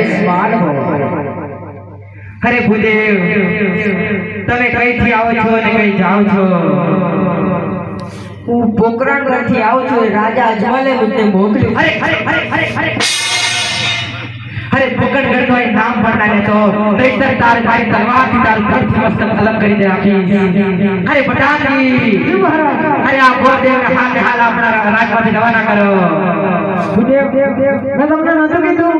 ભવ અરે ભૂદેવ, તમે કઈથી આવો છો અને કઈ જાઓ છો? હું પોકરણગઢથી આવું છું રાજા અજમલે મને મોકલ્યું. અરે અરે અરે અરે અરે. અરે પોકરણગઢ નો નામ પણ ના તો નહીતર તાર મારી તલવારથી તારું ધરતી મસ્તક અલગ કરી દે આપી અરે બટાકી અરે આ ગોરદેવ ને હાલ હાલ આપણા રાજમાંથી દવાના કરો. મેં તમને નતું કીધું.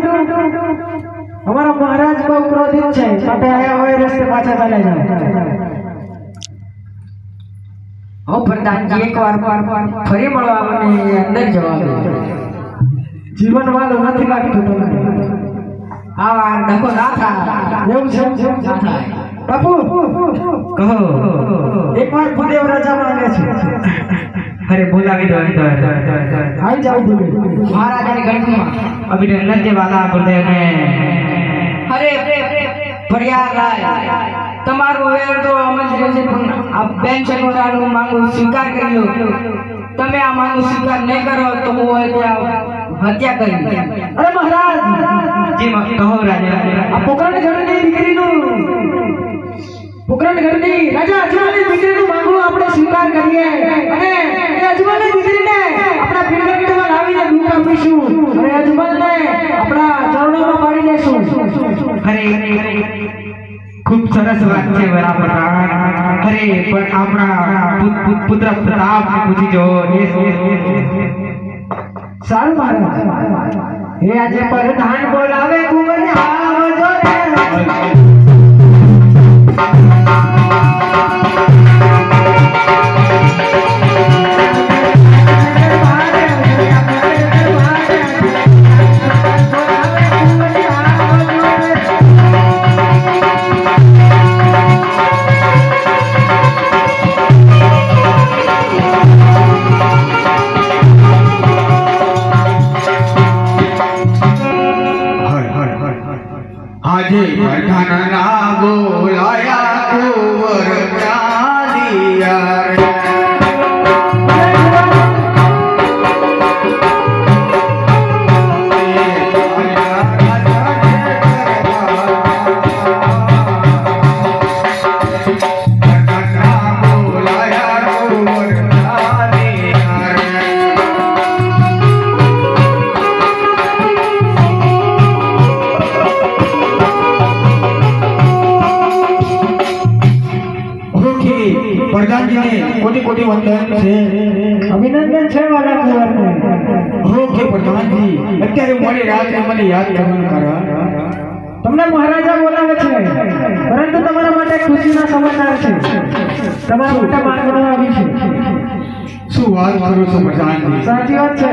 અમારા મહારાજ બહુ ક્રોધિત છે. માટે આયા હોય રસ્તે પાછા ચાલ્યા જાય. હો પ્રધાનજી એકવાર ફરી મળવા મને અંદર જવા દો. જીવન વાળું નથી લાગતું તમને. આવા ડખો ના થાય. એવું છે? એવું છે બાપુ! કહો. એકવાર ભૂદેવ રાજા માંગે છે. અરે બોલાવી દો. મહારાજાની ગણમાં અભિનંદન છે વાલા ગુરુદેવને અરે ફરિયાદ તમારું વેર તો રહ્યો છે પણ આ બેન શનોરાનું માંગુ સ્વીકાર કરી લો. તમે આ માંગુ સ્વીકાર નહીં કરો તો હું હત્યા કરી અરે મહારાજ! જી કહો રાજા. આ પોકરણ ઘરની દીકરીનું પોકરણ ઘરની રાજા અજમાની દીકરીનું માંગણું આપણે સ્વીકાર કરીએ અને એ અજમાની દીકરીને આપણા પિંગળગઢમાં લાવીને દૂધ આપીશું અને અજમલને આપણા ચરણોમાં પાડી દેશું અરે ખૂબ સરસ વાત છે વરાપરાણ. અરે, પણ આપણા પુત- પુત- પુત્ર પ્રતાપ પૂછી જો સારું મહારાજ હે આજે પ્રધાન બોલાવે કુંવર આજે પઠાણના બોલાયા પ્રધાનજીને કોટી કોટી વંદન છે. અભિનંદન છે વાલા કુંવરને ઓકે પ્રધાનજી. અત્યારે મોડી રાત્રે મને યાદ કરવાનું કારણ. તમને મહારાજા બોલાવે છે પરંતુ તમારા માટે ખુશીના સમાચાર છે. તમારા મોટા માંગણો આવી છે. શું વાત કરો છો પ્રધાનજી? સાચી વાત છે.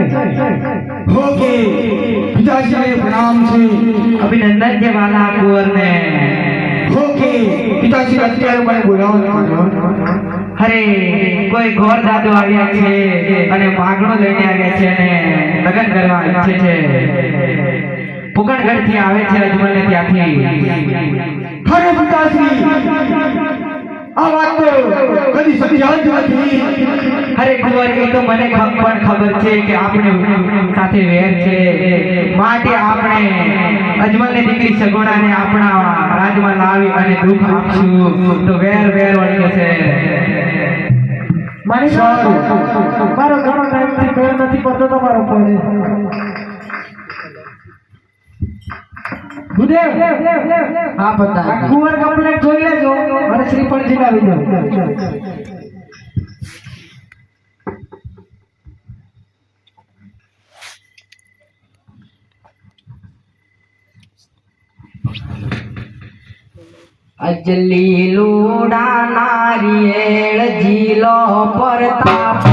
ઓકે પિતાજીને પ્રણામ છે. અભિનંદન છે વાલા કુંવરને ઓકે પિતાજી અત્યારે મને બોલાવો અરે કોઈ ઘોર દાદુ આવ્યા છે અને માગણો લઈને આવ્યા છે અને લગ્ન કરવા ઈચ્છે છે. પુકણગઢથી આવે છે અજમલ ત્યાંથી. ખરે પિતાજી આ વાત તો કદી સમજાય જ નથી. અરે કુંવર એ તો મને પણ ખબર છે કે આપણે સાથે વેર છે. માટે આપણે અજમલની દીકરી સગોડાને આપણા રાજમાં લાવી અને દુઃખ આપશું. તો વેર વેર વળગે છે. મારી મારો ઘણો ટાઈમથી મેળ નથી પડતો તમારો પડે ભૂદેવ હા બધા. કુંવર કમ્પ્લેટ જોઈ લેજો. અને શ્રીફળ જીલાવી દો અજલી લૂડા નારિયેળ જીલો પરતાપ